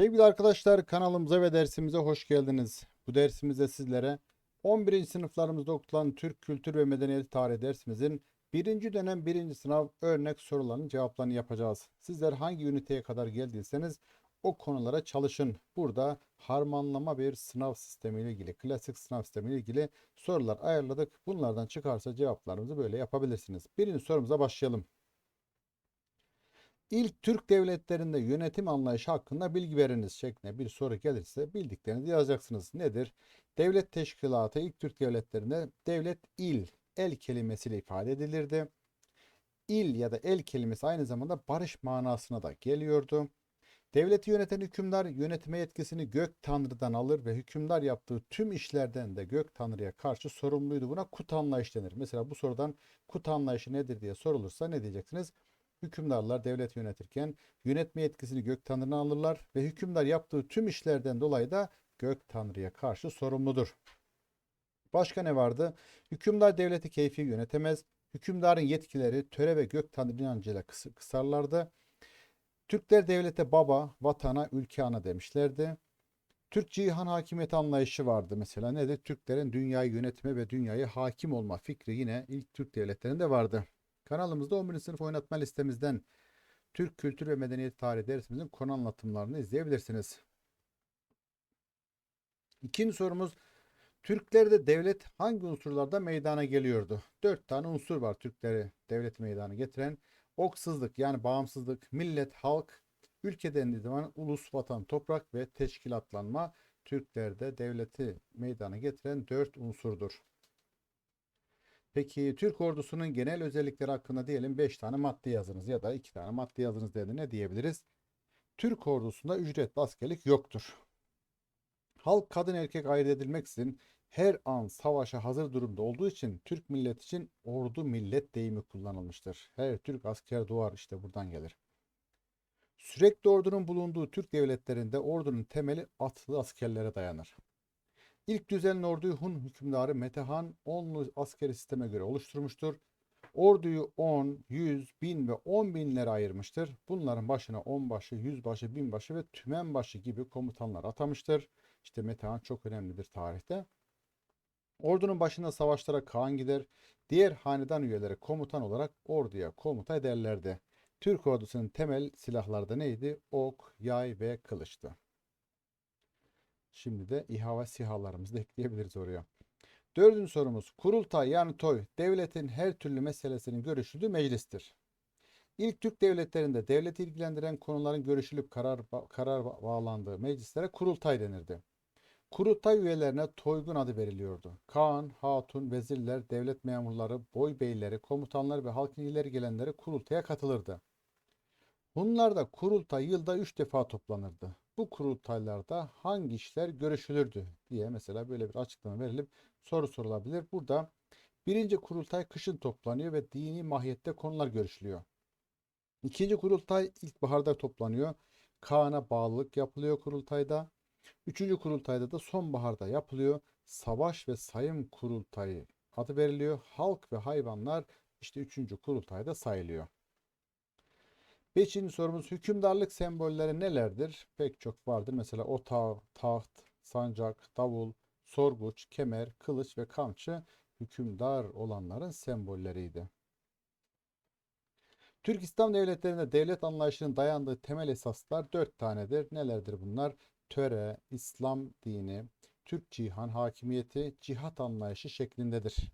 Sevgili arkadaşlar kanalımıza ve dersimize hoş geldiniz. Bu dersimizde sizlere 11. sınıflarımızda okutulan Türk Kültür ve Medeniyeti Tarihi dersimizin 1. dönem 1. sınav örnek sorularının cevaplarını yapacağız. Sizler hangi üniteye kadar geldiyseniz o konulara çalışın. Burada harmanlama bir sınav sistemiyle ilgili, klasik sınav sistemiyle ilgili sorular ayarladık. Bunlardan çıkarsa cevaplarınızı böyle yapabilirsiniz. Birinci sorumuza başlayalım. İlk Türk devletlerinde yönetim anlayışı hakkında bilgi veriniz şeklinde bir soru gelirse bildiklerinizi yazacaksınız. Nedir? Devlet teşkilatı ilk Türk devletlerinde devlet il, el kelimesiyle ifade edilirdi. İl ya da el kelimesi aynı zamanda barış manasına da geliyordu. Devleti yöneten hükümdar yönetme yetkisini gök tanrıdan alır ve hükümdar yaptığı tüm işlerden de gök tanrıya karşı sorumluydu. Buna kut anlayış denir. Mesela bu sorudan kut anlayışı nedir diye sorulursa ne diyeceksiniz? Hükümdarlar devlet yönetirken yönetme yetkisini gök tanrına alırlar ve hükümdar yaptığı tüm işlerden dolayı da gök tanrıya karşı sorumludur. Başka ne vardı? Hükümdar devleti keyfi yönetemez. Hükümdarın yetkileri töre ve gök tanrı inancıyla kıs- kısarlardı. Türkler devlete baba, vatana, ülke ana demişlerdi. Türk cihan hakimiyeti anlayışı vardı mesela. Nedir? Türklerin dünyayı yönetme ve dünyaya hakim olma fikri yine ilk Türk devletlerinde vardı. Kanalımızda 11. sınıf oynatma listemizden Türk Kültür ve Medeniyet Tarihi dersimizin konu anlatımlarını izleyebilirsiniz. İkinci sorumuz Türklerde devlet hangi unsurlarda meydana geliyordu? Dört tane unsur var Türkleri devleti meydana getiren. Oksızlık yani bağımsızlık, millet, halk, ülke dendiği zaman ulus, vatan, toprak ve teşkilatlanma Türklerde devleti meydana getiren dört unsurdur. Peki Türk ordusunun genel özellikleri hakkında diyelim 5 tane madde yazınız ya da 2 tane madde yazınız dedi ne diyebiliriz? Türk ordusunda ücretli askerlik yoktur. Halk kadın erkek ayırt edilmeksizin her an savaşa hazır durumda olduğu için Türk millet için ordu millet deyimi kullanılmıştır. Her Türk asker doğar işte buradan gelir. Sürekli ordunun bulunduğu Türk devletlerinde ordunun temeli atlı askerlere dayanır. İlk düzenli orduyu Hun hükümdarı Metehan onlu askeri sisteme göre oluşturmuştur. Orduyu 10, 100, 1000 ve 10 binlere ayırmıştır. Bunların başına onbaşı, yüzbaşı, binbaşı ve tümenbaşı gibi komutanlar atamıştır. İşte Metehan çok önemlidir tarihte. Ordunun başında savaşlara Kaan gider. Diğer hanedan üyeleri komutan olarak orduya komuta ederlerdi. Türk ordusunun temel silahları da neydi? Ok, yay ve kılıçtı. Şimdi de İHA ve SİHA'larımızı da ekleyebiliriz oraya. Dördüncü sorumuz. Kurultay yani toy devletin her türlü meselesinin görüşüldüğü meclistir. İlk Türk devletlerinde devleti ilgilendiren konuların görüşülüp karar, karar bağlandığı meclislere kurultay denirdi. Kurultay üyelerine toygun adı veriliyordu. Kaan, hatun, vezirler, devlet memurları, boy beyleri, komutanlar ve halkın ileri gelenleri kurultaya katılırdı. Hunlarda kurultay yılda 3 defa toplanırdı. Bu kurultaylarda hangi işler görüşülürdü diye mesela böyle bir açıklama verilip soru sorulabilir. Burada birinci kurultay kışın toplanıyor ve dini mahiyette konular görüşülüyor. İkinci kurultay ilkbaharda toplanıyor. Kaan'a bağlılık yapılıyor kurultayda. Üçüncü kurultayda da sonbaharda yapılıyor. Savaş ve sayım kurultayı adı veriliyor. Halk ve hayvanlar işte üçüncü kurultayda sayılıyor. Beşinci sorumuz hükümdarlık sembolleri nelerdir? Pek çok vardır. Mesela otağı, taht, sancak, davul, sorguç, kemer, kılıç ve kamçı hükümdar olanların sembolleriydi. Türk İslam devletlerinde devlet anlayışının dayandığı temel esaslar dört tanedir. Nelerdir bunlar? Töre, İslam dini, Türk cihan hakimiyeti, cihat anlayışı şeklindedir.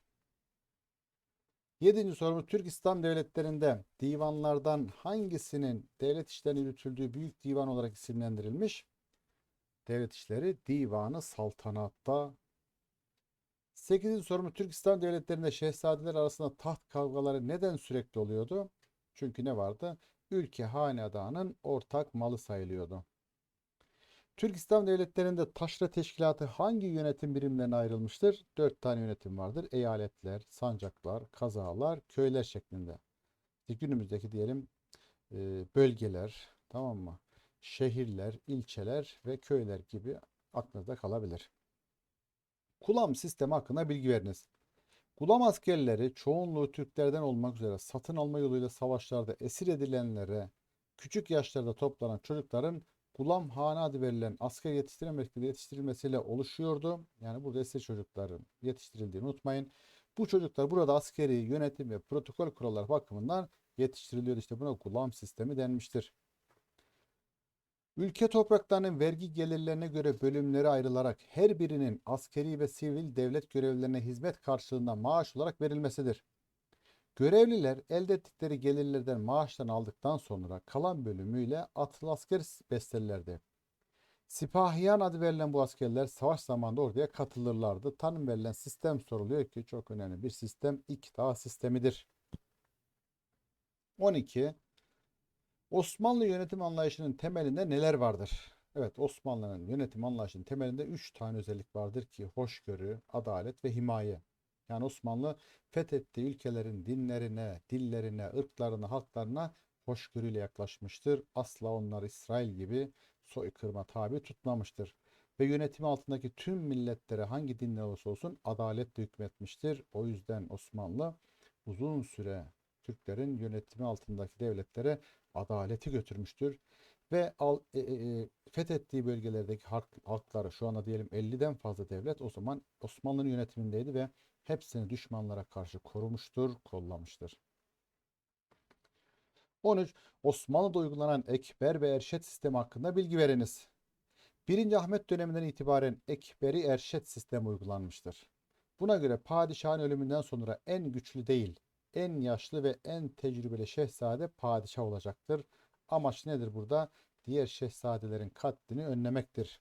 Yedinci sorumuz Türk İslam devletlerinde divanlardan hangisinin devlet işlerinin yürütüldüğü büyük divan olarak isimlendirilmiş? Devlet işleri divanı saltanatta. Sekizinci sorumuz Türk İslam devletlerinde şehzadeler arasında taht kavgaları neden sürekli oluyordu? Çünkü ne vardı? Ülke hanedanın ortak malı sayılıyordu. Türk İslam devletlerinde taşra teşkilatı hangi yönetim birimlerine ayrılmıştır? Dört tane yönetim vardır. Eyaletler, sancaklar, kazalar, köyler şeklinde. Günümüzdeki diyelim e, bölgeler, tamam mı? Şehirler, ilçeler ve köyler gibi aklınızda kalabilir. Kulam sistemi hakkında bilgi veriniz. Gulam askerleri çoğunluğu Türklerden olmak üzere satın alma yoluyla savaşlarda esir edilenlere küçük yaşlarda toplanan çocukların Gulam Hane adı verilen asker yetiştirme merkezi yetiştirilmesiyle oluşuyordu. Yani burada esir çocukların yetiştirildiğini unutmayın. Bu çocuklar burada askeri yönetim ve protokol kuralları bakımından yetiştiriliyordu. İşte buna gulam sistemi denmiştir. Ülke topraklarının vergi gelirlerine göre bölümleri ayrılarak her birinin askeri ve sivil devlet görevlilerine hizmet karşılığında maaş olarak verilmesidir. Görevliler elde ettikleri gelirlerden maaşlarını aldıktan sonra kalan bölümüyle atıl asker beslerlerdi. Sipahiyan adı verilen bu askerler savaş zamanında orduya katılırlardı. Tanım verilen sistem soruluyor ki çok önemli bir sistem iktidar sistemidir. 12. Osmanlı yönetim anlayışının temelinde neler vardır? Evet Osmanlı'nın yönetim anlayışının temelinde 3 tane özellik vardır ki hoşgörü, adalet ve himaye. Yani Osmanlı fethettiği ülkelerin dinlerine, dillerine, ırklarına, halklarına hoşgörüyle yaklaşmıştır. Asla onlar İsrail gibi soykırıma tabi tutmamıştır. Ve yönetimi altındaki tüm milletlere hangi dinler olursa olsun adaletle hükmetmiştir. O yüzden Osmanlı uzun süre Türklerin yönetimi altındaki devletlere adaleti götürmüştür. Ve al, e, e, fethettiği bölgelerdeki halk, halkları şu anda diyelim 50'den fazla devlet o zaman Osmanlı'nın yönetimindeydi ve hepsini düşmanlara karşı korumuştur, kollamıştır. 13. Osmanlı'da uygulanan ekber ve erşet sistemi hakkında bilgi veriniz. 1. Ahmet döneminden itibaren ekberi erşet sistemi uygulanmıştır. Buna göre padişahın ölümünden sonra en güçlü değil, en yaşlı ve en tecrübeli şehzade padişah olacaktır. Amaç nedir burada? Diğer şehzadelerin katlini önlemektir.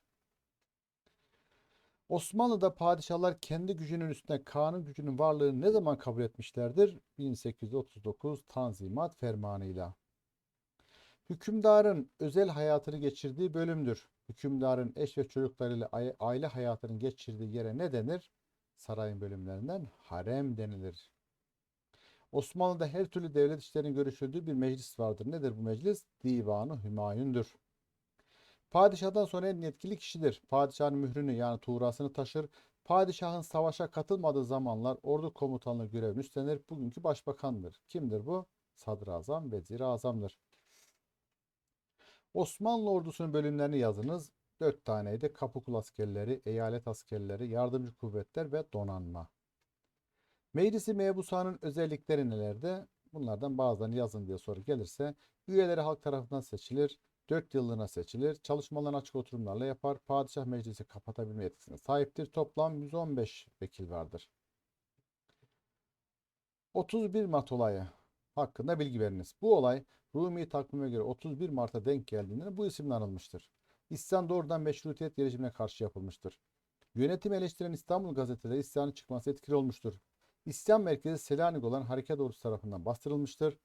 Osmanlı'da padişahlar kendi gücünün üstüne kanun gücünün varlığını ne zaman kabul etmişlerdir? 1839 Tanzimat Fermanı'yla. Hükümdarın özel hayatını geçirdiği bölümdür. Hükümdarın eş ve çocuklarıyla aile hayatını geçirdiği yere ne denir? Sarayın bölümlerinden harem denilir. Osmanlı'da her türlü devlet işlerinin görüşüldüğü bir meclis vardır. Nedir bu meclis? Divanı Hümayun'dur. Padişahdan sonra en yetkili kişidir. Padişahın mührünü yani tuğrasını taşır. Padişahın savaşa katılmadığı zamanlar ordu komutanlığı görevini üstlenir. Bugünkü başbakandır. Kimdir bu? Sadrazam, vezir azamdır. Osmanlı ordusunun bölümlerini yazınız. Dört taneydi. Kapıkul askerleri, eyalet askerleri, yardımcı kuvvetler ve donanma. Meclisi mebusanın özellikleri nelerde? Bunlardan bazılarını yazın diye soru gelirse üyeleri halk tarafından seçilir. 4 yıllığına seçilir. Çalışmalarını açık oturumlarla yapar. Padişah meclisi kapatabilme yetkisine sahiptir. Toplam 115 vekil vardır. 31 Mart olayı hakkında bilgi veriniz. Bu olay Rumi takvime göre 31 Mart'a denk geldiğinden bu isimle anılmıştır. İsyan doğrudan meşrutiyet rejimine karşı yapılmıştır. Yönetim eleştiren İstanbul gazeteleri isyanın çıkması etkili olmuştur. İsyan merkezi Selanik olan Hareket Ordusu tarafından bastırılmıştır.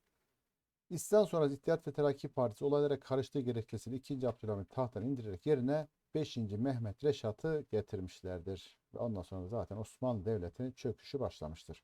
İsyan sonrası İttihat ve Terakki Partisi olaylara karıştığı gerekçesiyle 2. Abdülhamit tahttan indirerek yerine 5. Mehmet Reşat'ı getirmişlerdir. Ve ondan sonra zaten Osmanlı Devleti'nin çöküşü başlamıştır.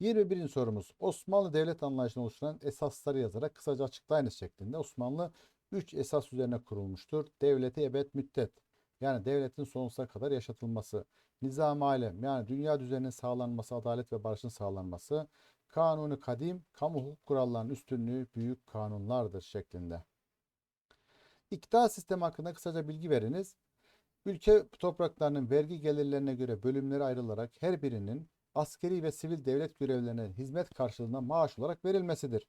21. sorumuz. Osmanlı devlet anlayışını oluşturan esasları yazarak kısaca açıklayınız şeklinde. Osmanlı 3 esas üzerine kurulmuştur. Devleti ebed müddet. Yani devletin sonsuza kadar yaşatılması. Nizam alem yani dünya düzeninin sağlanması, adalet ve barışın sağlanması. Kanunu kadim, kamu hukuk kurallarının üstünlüğü büyük kanunlardır şeklinde. İktidar sistemi hakkında kısaca bilgi veriniz. Ülke topraklarının vergi gelirlerine göre bölümleri ayrılarak her birinin askeri ve sivil devlet görevlerine hizmet karşılığında maaş olarak verilmesidir.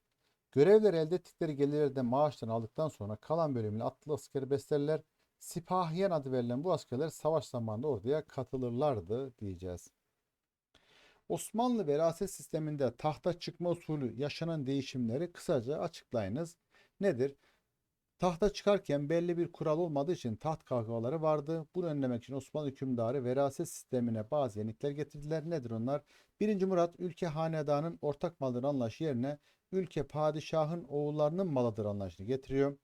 Görevler elde ettikleri gelirlerden maaşlarını aldıktan sonra kalan bölümünü atlı askeri beslerler. Sipahiyen adı verilen bu askerler savaş zamanında orduya katılırlardı diyeceğiz. Osmanlı veraset sisteminde tahta çıkma usulü yaşanan değişimleri kısaca açıklayınız. Nedir? Tahta çıkarken belli bir kural olmadığı için taht kavgaları vardı. Bunu önlemek için Osmanlı hükümdarı veraset sistemine bazı yenilikler getirdiler. Nedir onlar? 1. Murat ülke hanedanın ortak malıdır anlayışı yerine ülke padişahın oğullarının malıdır anlayışını getiriyor.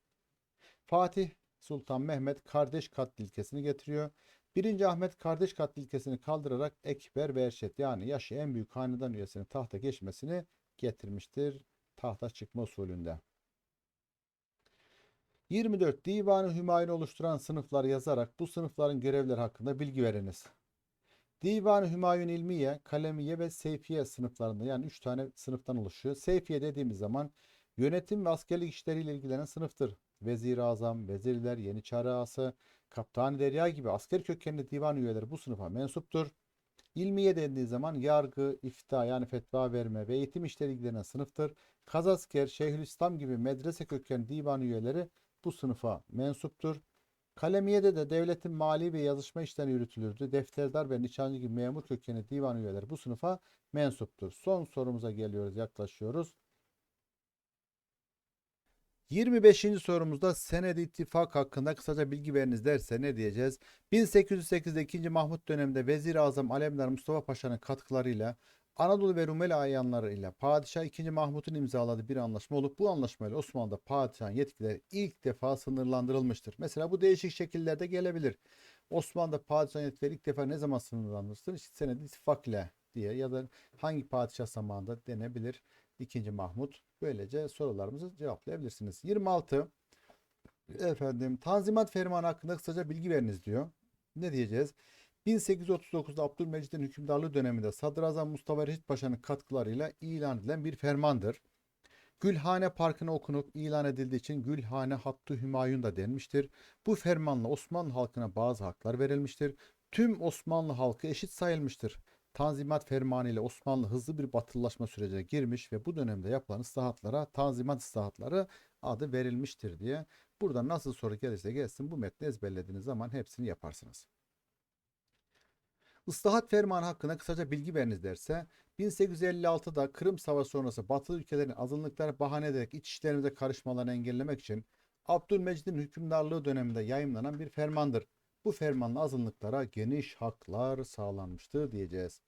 Fatih Sultan Mehmet kardeş katli ilkesini getiriyor. 1. Ahmet kardeş katli ilkesini kaldırarak Ekber ve Erşet yani yaşı en büyük hanedan üyesinin tahta geçmesini getirmiştir tahta çıkma usulünde. 24. Divanı Hümayun oluşturan sınıflar yazarak bu sınıfların görevleri hakkında bilgi veriniz. Divanı Hümayun İlmiye, Kalemiye ve Seyfiye sınıflarında yani 3 tane sınıftan oluşuyor. Seyfiye dediğimiz zaman yönetim ve askerlik işleriyle ilgilenen sınıftır. vezir azam, vezirler, yeniçeri ağası, kaptan derya gibi asker kökenli divan üyeleri bu sınıfa mensuptur. İlmiye dendiği zaman yargı, ifta yani fetva verme ve eğitim işleri ilgilenen sınıftır. Kazasker, Şeyhülislam gibi medrese kökenli divan üyeleri bu sınıfa mensuptur. Kalemiye'de de devletin mali ve yazışma işleri yürütülürdü. Defterdar ve nişancı gibi memur kökenli divan üyeleri bu sınıfa mensuptur. Son sorumuza geliyoruz, yaklaşıyoruz. 25. sorumuzda senedi ittifak hakkında kısaca bilgi veriniz derse ne diyeceğiz? 1808'de 2. Mahmut döneminde Vezir-i Azam Alemdar Mustafa Paşa'nın katkılarıyla Anadolu ve Rumeli ayanları ile Padişah 2. Mahmut'un imzaladığı bir anlaşma olup bu anlaşmayla Osmanlı'da padişahın yetkileri ilk defa sınırlandırılmıştır. Mesela bu değişik şekillerde gelebilir. Osmanlı'da padişahın yetkileri ilk defa ne zaman sınırlandırılmıştır? İşte senedi ittifak ile diye ya da hangi padişah zamanında denebilir? 2. Mahmut. Böylece sorularımızı cevaplayabilirsiniz. 26. Efendim Tanzimat Fermanı hakkında kısaca bilgi veriniz diyor. Ne diyeceğiz? 1839'da Abdülmecid'in hükümdarlığı döneminde Sadrazam Mustafa Reşit Paşa'nın katkılarıyla ilan edilen bir fermandır. Gülhane Parkı'na okunup ilan edildiği için Gülhane Hattı Hümayun da denmiştir. Bu fermanla Osmanlı halkına bazı haklar verilmiştir. Tüm Osmanlı halkı eşit sayılmıştır. Tanzimat Fermanı ile Osmanlı hızlı bir batılılaşma sürecine girmiş ve bu dönemde yapılan ıslahatlara Tanzimat ıslahatları adı verilmiştir diye. Burada nasıl soru gelirse gelsin bu metni ezberlediğiniz zaman hepsini yaparsınız. Islahat fermanı hakkında kısaca bilgi veriniz derse 1856'da Kırım Savaşı sonrası Batılı ülkelerin azınlıkları bahane ederek iç işlerimize karışmalarını engellemek için Abdülmecid'in hükümdarlığı döneminde yayımlanan bir fermandır. Bu fermanla azınlıklara geniş haklar sağlanmıştır diyeceğiz.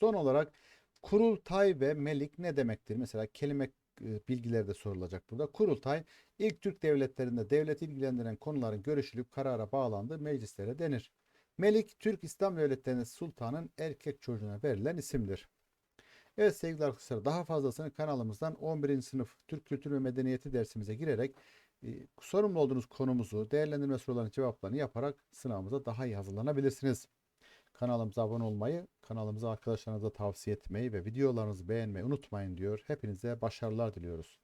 Son olarak kurultay ve melik ne demektir? Mesela kelime e, bilgileri de sorulacak burada. Kurultay ilk Türk devletlerinde devleti ilgilendiren konuların görüşülüp karara bağlandığı meclislere denir. Melik Türk İslam devletlerinin sultanın erkek çocuğuna verilen isimdir. Evet sevgili arkadaşlar daha fazlasını kanalımızdan 11. sınıf Türk Kültürü ve Medeniyeti dersimize girerek sorumlu olduğunuz konumuzu değerlendirme sorularının cevaplarını yaparak sınavımıza daha iyi hazırlanabilirsiniz. Kanalımıza abone olmayı, kanalımıza arkadaşlarınıza tavsiye etmeyi ve videolarınızı beğenmeyi unutmayın diyor. Hepinize başarılar diliyoruz.